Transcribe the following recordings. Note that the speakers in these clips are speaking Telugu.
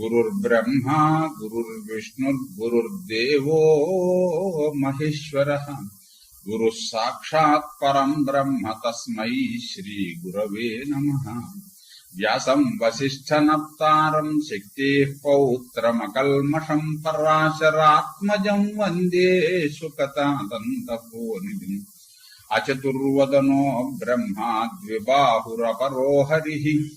गुरुर्ब्रह्मा गुरुर्विष्णुर्गुरुर्देवो महेश्वर। गुरु साक्षात् परम ब्रह्म तस्मै श्रीगुरवे नमः। व्यासम् वसिष्ठनप्तारम् शक्तेः पौत्रमकल्मषम् वंदे वंदे सुकतादन्तपोनिधिम् अचतुर्वदनो ब्रह्मा द्विबाहुरपरो हरिः।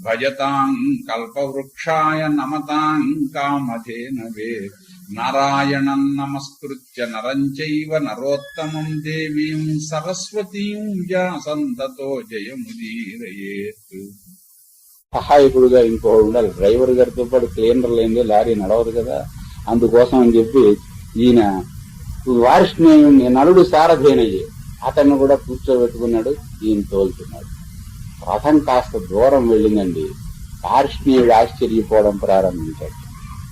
భజతాం కల్పవృక్షాయ నమతాం కామధేనవే నారాయణం నమస్కృత్య నరం చైవ నరోత్తమం దేవీం సరస్వతీం వ్యాసంతతో జయముదీరయేత్ సహాయకుడుగా ఇంకో ఉండాలి. డ్రైవర్ గారితో పాటు క్లీనర్ లేనిదే లారీ నడవదు కదా. అందుకోసం అని చెప్పి ఈయన వారిష్ణేయుణ్ణి నలుడు సారథేనయ్యే. అతన్ని కూడా కూర్చోబెట్టుకున్నాడు ఈయన తోలుతున్నాడు. రథం కాస్త దూరం వెళ్ళిందండి. కార్ష్ణీయుడు ఆశ్చర్యపోవడం ప్రారంభించాడు.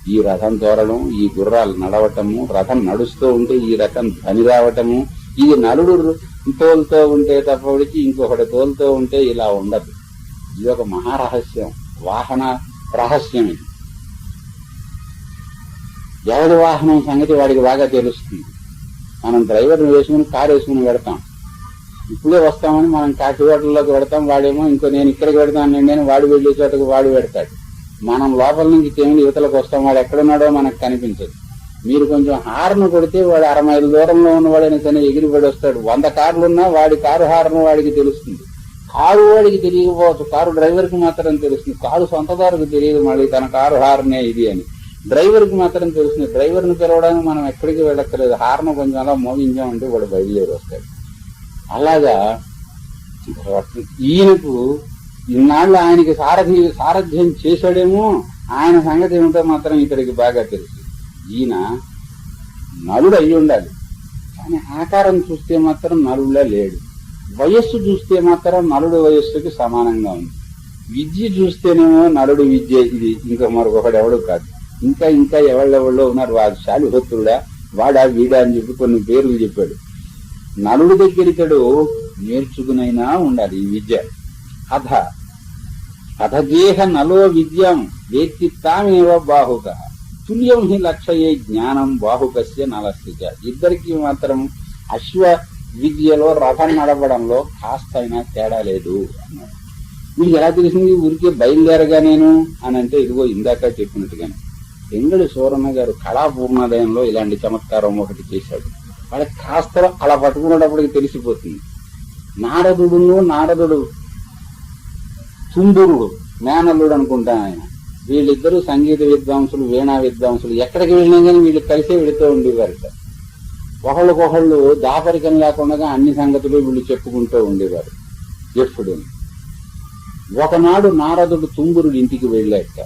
ఈ రథం తోరడం ఈ గుర్రాలు నడవటము రథం నడుస్తూ ఉంటే ఈ రథం ధని రావటము ఇది నలుడు తోలుతూ ఉంటే తప్పటికి ఇంకొకటి తోలుతూ ఉంటే ఇలా ఉండదు. ఇది ఒక మహారహస్యం వాహన రహస్యం ఇది. ఎవరి వాహనం సంగతి వాడికి బాగా తెలుస్తుంది. మనం డ్రైవర్ని వేసుకుని కారు వేసుకుని పెడతాం ఇప్పుడే వస్తామని మనం కాకివాటల్లోకి పెడతాం వాడేమో ఇంకో నేను ఇక్కడికి పెడతాను నేను వాడు వెళ్ళే చోటకు వాడు పెడతాడు. మనం లోపల నుంచి తేమిడి యువతలకు వస్తాం వాడు ఎక్కడున్నాడో మనకు కనిపించదు. మీరు కొంచెం హార్న్ కొడితే వాడు అర మైలు దూరంలో ఉన్నవాడైనా సరే ఎగిరిపడి వస్తాడు. వంద కార్లున్నా వాడి కారు హార్న్ వాడికి తెలుస్తుంది. కారు వాడికి తెలియకపోవచ్చు. కారు డ్రైవర్కి మాత్రం తెలుస్తుంది. కారు సొంతదారుకు తెలియదు మళ్ళీ తన కారు హార్నే ఇది అని. డ్రైవర్కి మాత్రం తెలుస్తుంది. డ్రైవర్ని పిలవడానికి మనం ఎక్కడికి వెళ్ళక్కర్లేదు. హార్న్ కొంచెం అలా మోగించామంటే వాడు బయలుదేరి వస్తాడు. అలాగా ఈయనకు ఇన్నాళ్ళు ఆయనకి సారథి సారథ్యం చేశాడేమో ఆయన సంగతి ఏమిటో మాత్రం ఇతడికి బాగా తెలుసు. ఈయన నలుడు అయి ఉండాలి. కానీ ఆకారం చూస్తే మాత్రం నలుడులా లేడు. వయస్సు చూస్తే మాత్రం నలుడు వయస్సుకి సమానంగా ఉంది. విద్య చూస్తేనేమో నలుడు విద్య ఇది. ఇంకా మరొకడు ఎవడు కాదు. ఇంకా ఇంకా ఎవళ్ళెవళ్ళో ఉన్నారు. వాడు శాలిహోత్రుడా వాడా వీడా అని చెప్పి కొన్ని పేర్లు చెప్పాడు. నలుడి దగ్గరికడు నేర్చుకునైనా ఉండాలి ఈ విద్య. అధ అధగేహ నలో విద్యం వేత్తి తామేవ బాహుక. తుల్యం హి లక్షయే జ్ఞానం బాహుకస్య నలస్య ఇద్దరికి మాత్రం అశ్వ విద్యలో రథం నడపడంలో కాస్తైనా తేడా లేదు. అన్నాడు మీకు ఎలా తెలిసింది ఊరికే బయలుదేరగా నేను అని అంటే ఇదిగో ఇందాక చెప్పినట్టుగానే. ఎంగడి సూరన్న గారు కళాపూర్ణోదయంలో ఇలాంటి చమత్కారం ఒకటి చేశాడు. వాళ్ళకి కాస్త అలా పట్టుకునేటప్పటికి తెలిసిపోతుంది. నారదుడును నారదుడు తుంబురుడు మేనల్లుడు అనుకుంటా ఆయన. వీళ్ళిద్దరూ సంగీత విద్వాంసులు వీణా విద్వాంసులు. ఎక్కడికి వెళ్ళినా కానీ వీళ్ళు కలిసే వెళుతూ ఉండేవారట ఒకళ్ళకొకళ్ళు దాపరికం లేకుండా అన్ని సంగతులు వీళ్ళు చెప్పుకుంటూ ఉండేవారు ఎప్పుడు. ఒకనాడు నారదుడు తుంగురుడు ఇంటికి వెళ్ళాక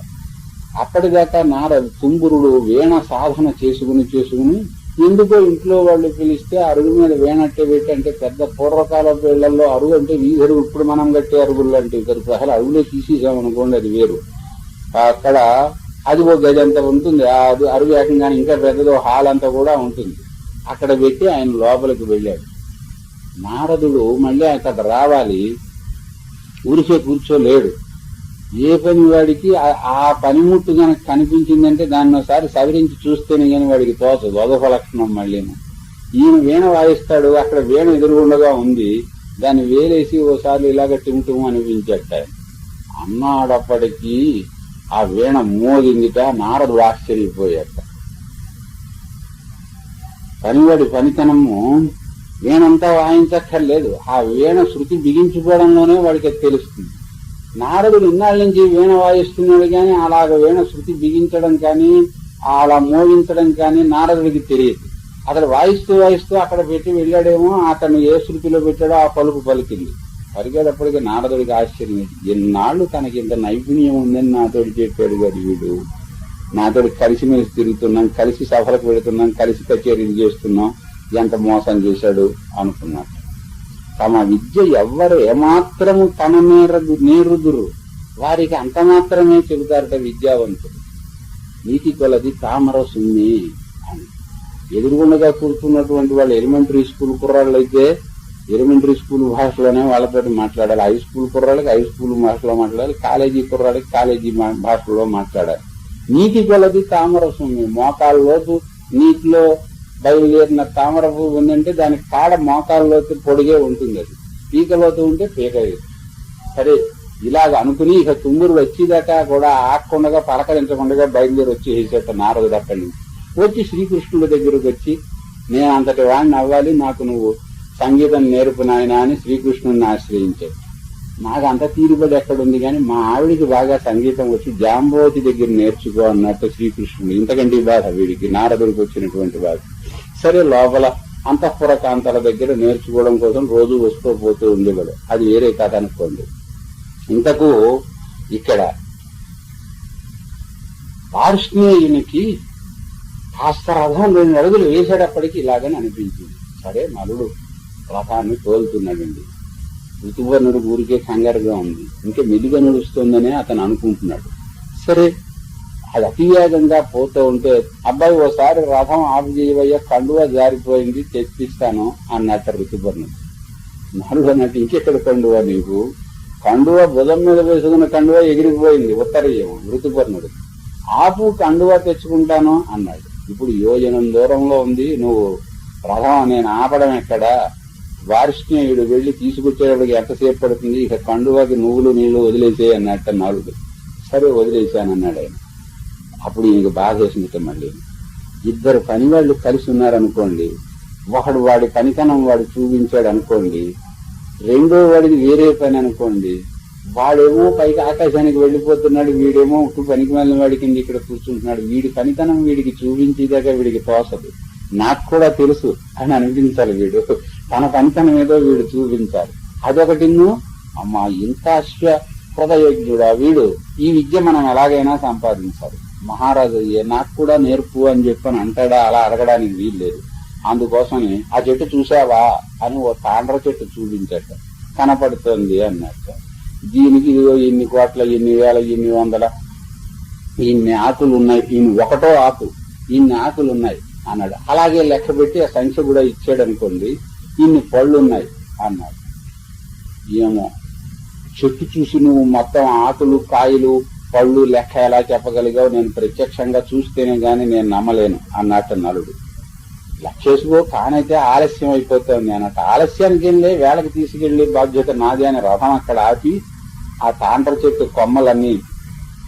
అప్పటిదాకా నారదు తుంబురుడు వీణ సాధన చేసుకుని చేసుకుని ఎందుకో ఇంట్లో వాళ్ళు పిలిస్తే అరుగు మీద వేనట్టే పెట్టి అంటే పెద్ద పూర్వకాల వేళ్ళలో అరుగు అంటే వీధరుగు ఇప్పుడు మనం కట్టే అరుగులు లాంటివి కదా అసలు అరుగులే తీసేసామనుకోండి అది వేరు. అక్కడ అది ఒక గది అంతా ఉంటుంది ఆ అది అరుగు ఏకంగానే ఇంకా పెద్దదో హాల్ అంతా కూడా ఉంటుంది. అక్కడ పెట్టి ఆయన లోపలికి వెళ్ళాడు. నారదుడు మళ్ళీ అక్కడ రావాలి ఊరికే కూర్చోలేడు. ఏ పని వాడికి ఆ- పనిముట్టు కనుక కనిపించిందంటే దాన్ని ఒకసారి సవరించి చూస్తేనే కానీ వాడికి తోచదు. అదొక లక్షణం మళ్ళీ ఈయన వీణ వాయిస్తాడు అక్కడ వీణ ఎదురుగుండగా ఉంది. దాన్ని వేలేసి ఓసారి ఇలాగ టిమ్టుమ్ అనిపించట. అన్నాడప్పటికీ ఆ వీణ మోగిందిట నారదు ఆశ్చర్యపోయాట. పనివాడి పనితనము వీణంతా వాయించక్కర్లేదు. ఆ వీణ శృతి బిగించుకోవడంలోనే వాడికి అది తెలుస్తుంది. నారదుడు ఇన్నాళ్ళ నుంచి వీణ వాయిస్తున్నాడు కానీ అలాగ వీణ శృతి బిగించడం కానీ అలా మోగించడం కానీ నారదుడికి తెలియదు. అతడు వాయిస్తూ వాయిస్తూ అక్కడ పెట్టి వెళ్ళాడేమో అతను ఏ శృతిలో పెట్టాడో ఆ పలుకు పలికింది. పలికేటప్పటికి నారదుడికి ఆశ్చర్యం ఎన్నాళ్ళు తనకి ఇంత నైపుణ్యం ఉందని నాతోటి చెప్పాడు కదా వీడు. నాతోటి కలిసి మేము తిరుగుతున్నాం కలిసి సభలకు పెడుతున్నాం కలిసి కచేరీలు చేస్తున్నాం. ఎంత మోసం చేశాడు అనుకున్నాడు. తమ విద్య ఎవ్వరు ఏమాత్రము తన నేరదు నేరుదురు వారికి అంత మాత్రమే చెబుతారట విద్యావంతుడు. నీతి కొలది తామర సున్ని అని. ఎదురుగుండగా కూర్చున్నటువంటి వాళ్ళు ఎలిమెంటరీ స్కూల్ కుర్రాళ్ళు అయితే ఎలిమెంటరీ స్కూల్ భాషలోనే వాళ్ళతో మాట్లాడాలి. హై స్కూల్ కుర్రాళ్ళకి హై స్కూల్ భాషలో మాట్లాడాలి. కాలేజీ కుర్రాళ్ళకి కాలేజీ భాషలో మాట్లాడాలి. నీటి కొలది తామర మోకాళ్ళ మోకాళ్ళలోతు నీటిలో బయలుదేరిన తామర పువ్వు ఉందంటే దానికి కాడ మోకాల్లోకి పొడిగే ఉంటుంది అది. పీకలోతు ఉంటే పీక సరే ఇలాగ అనుకుని ఇక తుమ్మురు వచ్చేదాకా కూడా ఆకుండా పలకరించకుండా బయలుదేరి వచ్చి వేసేట నారదుడు అక్కడి నుంచి. వచ్చి శ్రీకృష్ణుడి దగ్గరకు వచ్చి నేను అంతటి వాడిని అవ్వాలి నాకు నువ్వు సంగీతం నేర్పు నాయన అని శ్రీకృష్ణుడిని ఆశ్రయించాడు. నాకు అంత తీరుబడి ఎక్కడుంది కానీ మా ఆవిడికి బాగా సంగీతం వచ్చి జాంబోతి దగ్గర నేర్చుకో అన్నట్టు శ్రీకృష్ణుడు. ఇంతకంటే బాధ వీడికి నారదుడికి వచ్చినటువంటి బాధ. సరే లోపల అంతఃపుర కాంతాల దగ్గర నేర్చుకోవడం కోసం రోజు వస్తూ పోతూ ఉండేవాడు. అది వేరే కథ అనుకోండి. ఇంతకు ఇక్కడ పార్ష్ణేయునికి కాస్త రథం రెండు అడుగులు వేసేటప్పటికి ఇలాగని అనిపించింది. సరే నలుడు రథాన్ని తోలుతున్నాడండి. ఋతువర్ణుడు ఊరికే కంగారుగా ఉంది. ఇంకా మెలుగ నడుస్తుందనే అతను అనుకుంటున్నాడు. సరే అది అతివేగంగా పోతూ ఉంటే అబ్బాయి ఓసారి రథం ఆపు చేయవయ్యా కండువా జారిపోయింది తెప్పిస్తాను అన్నట్ట ఋతుపర్ణుడు నాలుగు అన్నట్టు ఇంకెక్కడ కండువా నీకు? కండువా బుధం మీద వేసుకున్న కండువా ఎగిరిపోయింది ఉత్తరీయం ఋతుపర్ణుడు ఆపు కండువా తెచ్చుకుంటాను అన్నాడు. ఇప్పుడు యోజనం దూరంలో ఉంది నువ్వు రథం నేను ఆపడం ఎక్కడా? వారిష్ణేయుడు వెళ్ళి తీసుకొచ్చేటప్పటికి ఎంతసేపు పడుతుంది? ఇక కండువాకి నువ్వులు నీళ్ళు వదిలేసే అన్నట్టు నాలుగు. సరే వదిలేశానన్నాడు ఆయన. అప్పుడు ఈయనకి బాధ వేసింది మళ్ళీ. ఇద్దరు పని వాళ్ళు కలిసి ఉన్నారనుకోండి ఒకడు వాడి పనితనం వాడు చూపించాడు అనుకోండి రెండో వాడిది వేరే పని అనుకోండి వాడేమో పైకి ఆకాశానికి వెళ్ళిపోతున్నాడు వీడేమో పనికి వెళ్ళిన వాడి కింద ఇక్కడ కూర్చుంటున్నాడు. వీడి పనితనం వీడికి చూపించేదాకా వీడికి తోసదు. నాకు కూడా తెలుసు అని అనిపించాలి వీడు. తన పనితనం ఏదో వీడు చూపించాలి అదొకటిను అమ్మ ఇంత అశ్వ హృదయజ్ఞుడా వీడు. ఈ విద్య మనం ఎలాగైనా సంపాదించాలి. మహారాజు నాకు కూడా నేర్పు అని చెప్పని అంటాడా? అలా అడగడానికి వీల్లేదు. అందుకోసమని ఆ చెట్టు చూసావా అని ఓ తాండ్ర చెట్టు చూపించట. కనపడుతోంది అన్నట్టు. దీనికి ఇదిగో ఇన్ని కోట్ల ఇన్ని వేల ఇన్ని వందల ఇన్ని ఆకులు ఉన్నాయి ఇన్ని ఒకటో ఆకు. ఇన్ని ఆకులు ఉన్నాయి అన్నాడు. అలాగే లెక్క పెట్టి ఆ సంఖ్య కూడా ఇచ్చాడు అనుకోండి ఇన్ని పళ్ళు ఉన్నాయి అన్నాడు. ఏమో చెట్టు చూసి నువ్వు మొత్తం ఆకులు కాయలు పళ్ళు లెక్క ఎలా చెప్పగలిగావు నేను ప్రత్యక్షంగా చూస్తేనే గాని నేను నమ్మలేను అన్నట్టు నలుడు. లెక్కేసుకో కానైతే ఆలస్యం అయిపోతుంది అన్నట్టు ఆలస్యానికి వెళ్ళి వేళకి తీసుకెళ్ళి బాధ్యత నాది అని రథం అక్కడ ఆపి ఆ తాండ్ర చెట్టు కొమ్మలన్నీ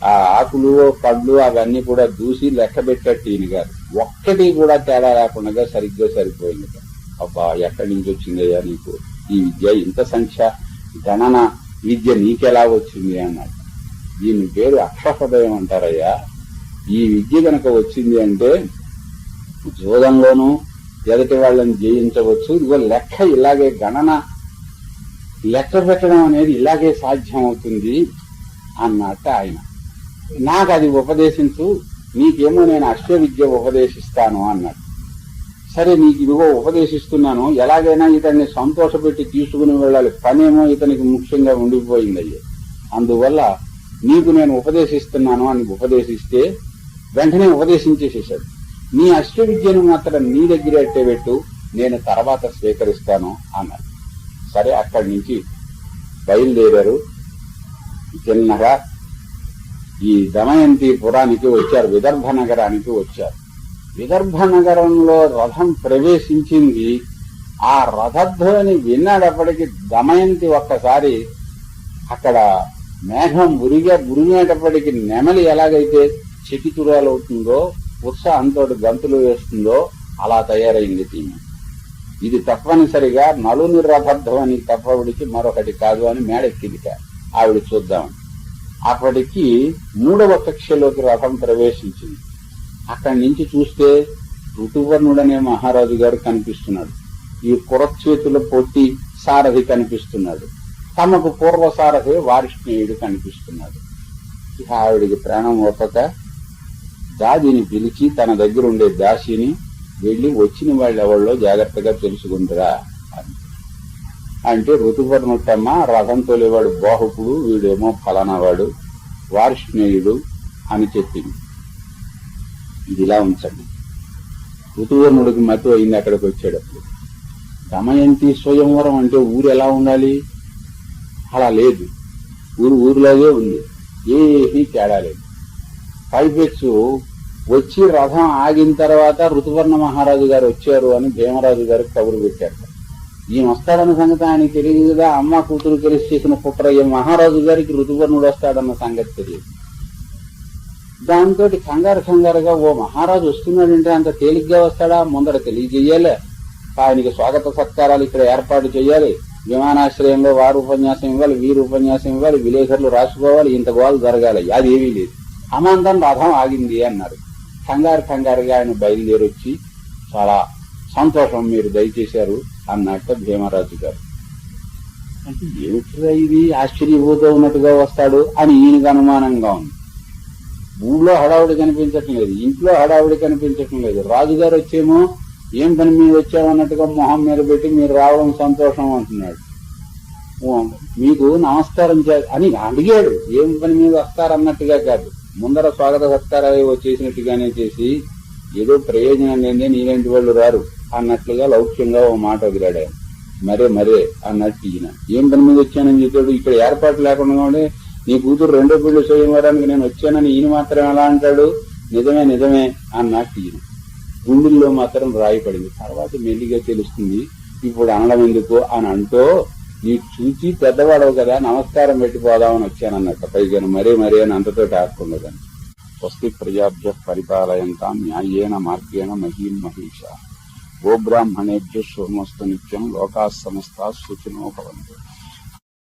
ఆ ఆకులు పళ్ళు అవన్నీ కూడా దూసి లెక్క పెట్టట్టు ఈయన గారు. ఒక్కటి కూడా తేడా లేకుండా సరిగ్గా సరిపోయింది. అబ్బా ఎక్కడి నుంచి వచ్చిందయ్యా నీకు? ఈ విద్య ఇంత సంఖ్య గణన విద్య నీకెలా వచ్చింది అన్నాడు. దీని పేరు అక్షహృదయం అంటారయ్యా. ఈ విద్య గనక వచ్చింది అంటే జోదంలోనూ ఎదుటి వాళ్ళని జయించవచ్చు. ఇదిగో లెక్క ఇలాగే గణన లెక్క పెట్టడం అనేది ఇలాగే సాధ్యం అవుతుంది అన్నట్టు ఆయన. నాకు అది ఉపదేశించు నీకేమో నేను అశ్వ విద్య ఉపదేశిస్తాను అన్నాడు సరే నీకు ఇదిగో ఉపదేశిస్తున్నాను. ఎలాగైనా ఇతన్ని సంతోషపెట్టి తీసుకుని వెళ్ళాలి. పనేమో ఇతనికి ముఖ్యంగా ఉండిపోయింది అయ్యే. అందువల్ల నీకు నేను ఉపదేశిస్తున్నాను అని ఉపదేశిస్తే వెంటనే ఉపదేశించేసేసాడు. నీ అశ్వ విద్యను మాత్రం నీ దగ్గరే పెట్టు నేను తర్వాత స్వీకరిస్తాను అన్నాడు. సరే అక్కడి నుంచి బయలుదేరారు. చిన్నగా ఈ దమయంతి పురానికి వచ్చారు విదర్భ నగరానికి వచ్చారు. విదర్భ నగరంలో రథం ప్రవేశించింది. ఆ రథధ్వని విన్నాడప్పటికి దమయంతి ఒక్కసారి అక్కడ మేఘం ఉరిగే ఉరిగేటప్పటికి నెమలి ఎలాగైతే చెకితురాలవుతుందో ఉత్సాహంతో గంతులు వేస్తుందో అలా తయారైంది తీమి ఇది తప్పనిసరిగా నలుని రథధ్వని తప్పవిడికి మరొకటి కాదు అని మేడెక్కిదిట ఆవిడ చూద్దాం. అప్పటికి మూడవ కక్షలోకి రథం ప్రవేశించింది. అక్కడి నుంచి చూస్తే ఋతువర్ణుడనే మహారాజు గారు కనిపిస్తున్నాడు. ఈ కురచేతుల పొట్టి సారథి కనిపిస్తున్నాడు. తమకు పూర్వ సారథి వారిష్ణేయుడు కనిపిస్తున్నాడు. ఇక ఆవిడికి ప్రాణం ఒప్పక దాదిని పిలిచి తన దగ్గర ఉండే దాసిని వెళ్ళి వచ్చిన వాళ్ళు జాగ్రత్తగా తెలుసుకుంటురా అని. అంటే ఋతుపర్ణుట్టమ్మ రథం తోలేవాడు బాహుకుడు వీడేమో ఫలానావాడు వారిష్ణేయుడు అని చెప్పింది. ఇది ఇలా ఉంచండి. ఋతువర్ణుడికి మత్తు అయింది అక్కడికి వచ్చేటప్పుడు. దమయంతి స్వయంవరం అంటే ఊరు ఎలా ఉండాలి? అలా లేదు. ఊరు ఊరిలాగే ఉంది. ఏమీ తేడా లేదు. పైపెచ్చు వచ్చి రథం ఆగిన తర్వాత ఋతువర్ణ మహారాజు గారు వచ్చారు అని భీమరాజు గారికి కబురు పెట్టారు. ఈయన వస్తాడన్న సంగతి ఆయనకి తెలియదు కదా. అమ్మ కూతురు కలిసి చేసిన కుట్ర మహారాజు గారికి ఋతువర్ణుడు వస్తాడన్న సంగతి తెలియదు. దాంతో కంగారు కంగారుగా ఓ మహారాజు వస్తున్నాడంటే అంత తేలిగ్గా వస్తాడా? ముందర తెలియజేయాలి. ఆయనకి స్వాగత సత్కారాలు ఇక్కడ ఏర్పాటు చేయాలి. విమానాశ్రయంలో వారు ఉపన్యాసం ఇవ్వాలి వీరు ఉపన్యాసం ఇవ్వాలి విలేకరులు రాసుకోవాలి ఇంత గోలు జరగాలి. అది ఏమీ లేదు. అమాంతం రథం ఆగింది అన్నారు. కంగారు కంగారుగా ఆయన బయలుదేరొచ్చి చాలా సంతోషం మీరు దయచేశారు అన్నట్టు భీమరాజు గారు. అంటే ఏమిటిరా ఇది? ఆశ్చర్యపోతూ ఉన్నట్టుగా వస్తాడు అని ఈయనకు అనుమానంగా ఉంది. ఊళ్ళో హడావుడి కనిపించటం లేదు. ఇంట్లో హడావుడి కనిపించటం లేదు. రాజుగారు వచ్చేమో ఏం పని మీద వచ్చామన్నట్టుగా మొహం మీద పెట్టి మీరు రావడం సంతోషం అంటున్నాడు. మీకు నమస్కారం చే- అని అడిగాడు. ఏం పని మీద వస్తారన్నట్టుగా కాదు. ముందర స్వాగత సత్కారాలు వచ్చేసినట్టుగానే చేసి ఏదో ప్రయోజనం లేదే నీలాంటి వాళ్ళు రారు అన్నట్లుగా లౌక్యంగా ఓ మాట వదిలాడాను మరే మరే అన్నట్టు ఈయన. ఏం పని మీద వచ్చానని చెప్పాడు. ఇక్కడ ఏర్పాటు లేకుండా ఉండే నీ కూతురు రెండో పెళ్ళి చేయడానికి నేను వచ్చానని ఈయన మాత్రం ఎలా అంటాడు. నిజమే నిజమే అన్నట్టు ఈయన. గుండెల్లో మాత్రం రాయి పడింది. తర్వాత మెల్లిగా తెలుస్తుంది ఇప్పుడు అనడం ఎందుకు? అని అంటూ నీ చూచి పెద్దవాడవు కదా నమస్కారం పెట్టిపోదామని వచ్చానన్నట్టు. పైగా మరే మరే అని అంతతో ఆడుకున్నదని స్వస్తి ప్రజాభ్య పరిపాలయంతా న్యాయేన మార్గేణ మహీం మహేష. గోబ్రాహ్మణేభ్య సోమస్తు నిత్యం లోకా సమస్త సుఖినో భవంతు.